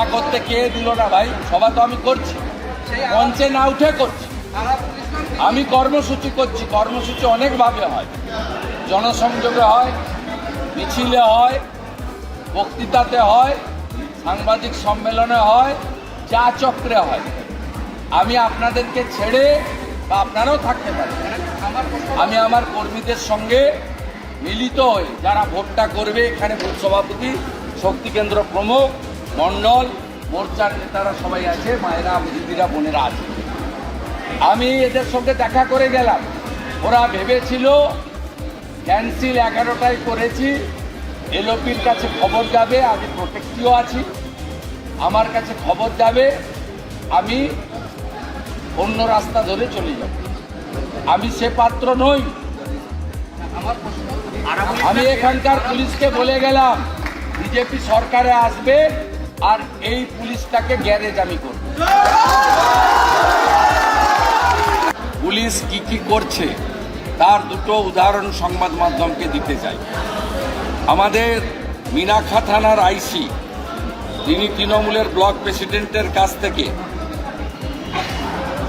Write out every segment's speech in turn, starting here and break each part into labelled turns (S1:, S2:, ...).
S1: সভা করতে কে দিল না ভাই? সভা তো আমি করছি। মঞ্চে না উঠে করছি। আমি কর্মসূচি করছি। কর্মসূচি অনেকভাবে হয়। জনসংযোগে হয়, মিছিলে হয়, বক্তৃতাতে হয়, সাংবাদিক সম্মেলনে হয় চা চক্রে হয়। আমি আপনাদেরকে ছেড়ে বা আপনারাও থাকতে পারেন। আমি আমার কর্মীদের সঙ্গে মিলিত হয়ে যারা ভোটটা করবে, এখানে সভাপতি, শক্তি কেন্দ্র প্রমুখ মণ্ডল মোর্চার নেতারা সবাই আছে মায়েরা দিদিরা বোনেরা আছে। আমি এদের সঙ্গে দেখা করে গেলাম। ওরা ভেবেছিল ক্যান্সেল এগারোটায় করেছি এলওপির কাছে খবর যাবে আমি প্রোটেক্টিও আছি। আমার কাছে খবর যাবে আমি অন্য রাস্তা ধরে চলে যাব। আমি সে পাত্র নই। আমি এখানকার পুলিশকে বলে গেলাম বিজেপি সরকারে আসবে আর এই পুলিশটাকে গ্যারেজ আমি করব। পুলিশ কি কি করছে, তার দুটো উদাহরণ সংবাদ মাধ্যমকে দিতে চাই। আমাদের মিনাখা থানার আইসি তিনি তৃণমূলের ব্লক প্রেসিডেন্টের কাছ থেকে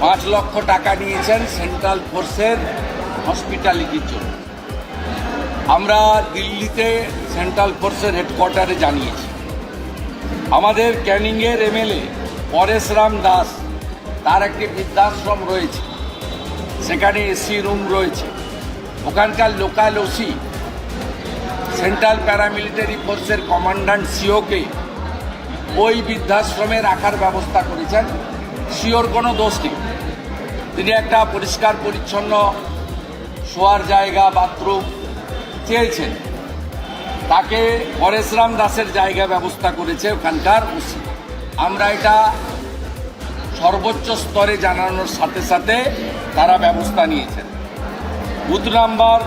S1: পাঁচ লক্ষ টাকা নিয়েছেন সেন্ট্রাল ফোর্সের হসপিটালিটির জন্য। আমরা দিল্লিতে সেন্ট্রাল ফোর্সের হেডকোয়ার্টারে জানিয়েছি। আমাদের ক্যানিংয়ের এমএলএ পরেশ রাম দাস, তার একটি বৃদ্ধাশ্রম রয়েছে। সেখানে এসি রুম রয়েছে। ওখানকার লোকাল ওসি সেন্ট্রাল প্যারামিলিটারি ফোর্সের কমান্ডান্ট সিওকে ওই বৃদ্ধাশ্রমে রাখার ব্যবস্থা করেছেন। সিওর কোনো দোষ নেই। তিনি একটা পরিষ্কার পরিচ্ছন্ন শোয়ার জায়গা বাথরুম চেয়েছেন। তাকে পরেশরাম দাসের জায়গা ব্যবস্থা করেছে ওখানকার ওসি। আমরা এটা সর্বোচ্চ স্তরে জানানোর সাথে সাথে তারা ব্যবস্থা নিয়েছেন। বুথ নাম্বার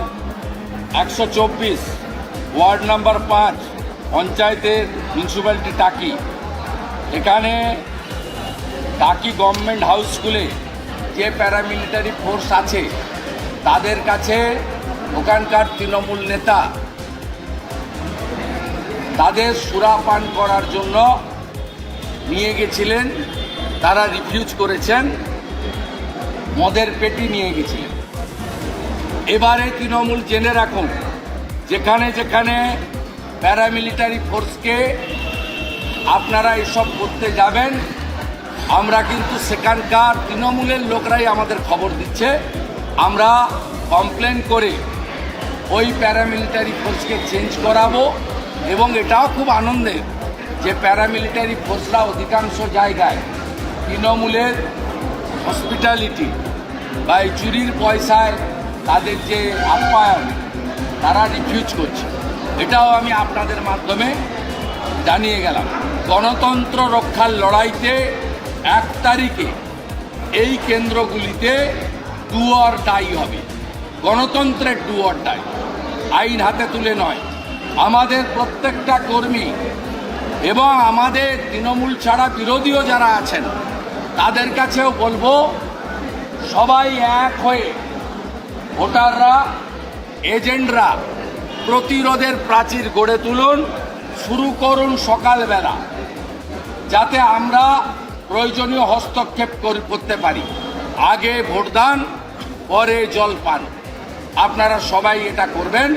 S1: একশো চব্বিশ, ওয়ার্ড নাম্বার পাঁচ, পঞ্চায়েতের মিউনিসিপ্যালিটি টাকি। এখানে টাকি গভর্নমেন্ট হাউস স্কুলে যে প্যারামিলিটারি ফোর্স আছে, তাদের কাছে ওখানকার তৃণমূল নেতা তাদের সুরাপান করার জন্য নিয়ে গেছিলেন, তারা রিফিউজ করেছেন, মদের পেটি নিয়ে গেছিলেন। এবারে তৃণমূল জেনে রাখুন, যেখানে যেখানে প্যারামিলিটারি ফোর্সকে আপনারা এসব করতে যাবেন, আমরা কিন্তু সেখানকার তৃণমূলের লোকরাই আমাদের খবর দিচ্ছে। আমরা কমপ্লেন করে ওই প্যারামিলিটারি ফোর্সকে চেঞ্জ করাবো। এবং এটাও খুব আনন্দের যে প্যারামিলিটারি ফোর্সরা অধিকাংশ জায়গায় তৃণমূলের হসপিটালিটি বা এই চুরির পয়সায় তাদের যে আপ্যায়ন, তারা রিফিউজ করছে। এটাও আমি আপনাদের মাধ্যমে জানিয়ে গেলাম। গণতন্ত্র রক্ষার লড়াইতে এক তারিখে এই কেন্দ্রগুলিতে ডু অর ডাই হবে। গণতন্ত্রের ডু অর ডাই আইন হাতে তুলে নয়। আমাদের প্রত্যেকটা কর্মী এবং আমাদের তৃণমূল ছাড়া বিরোধীও যারা আছেন, তাদের কাছেও বলব, সবাই এক হয়ে ভোটাররা, এজেন্টরা প্রতিরোধের প্রাচীর গড়ে তুলুন, শুরু করুন সকালবেলা, যাতে আমরা প্রয়োজনীয় হস্তক্ষেপ করতে পারি। আগে ভোটদান, পরে জলপান। আপনারা সবাই এটা করবেন।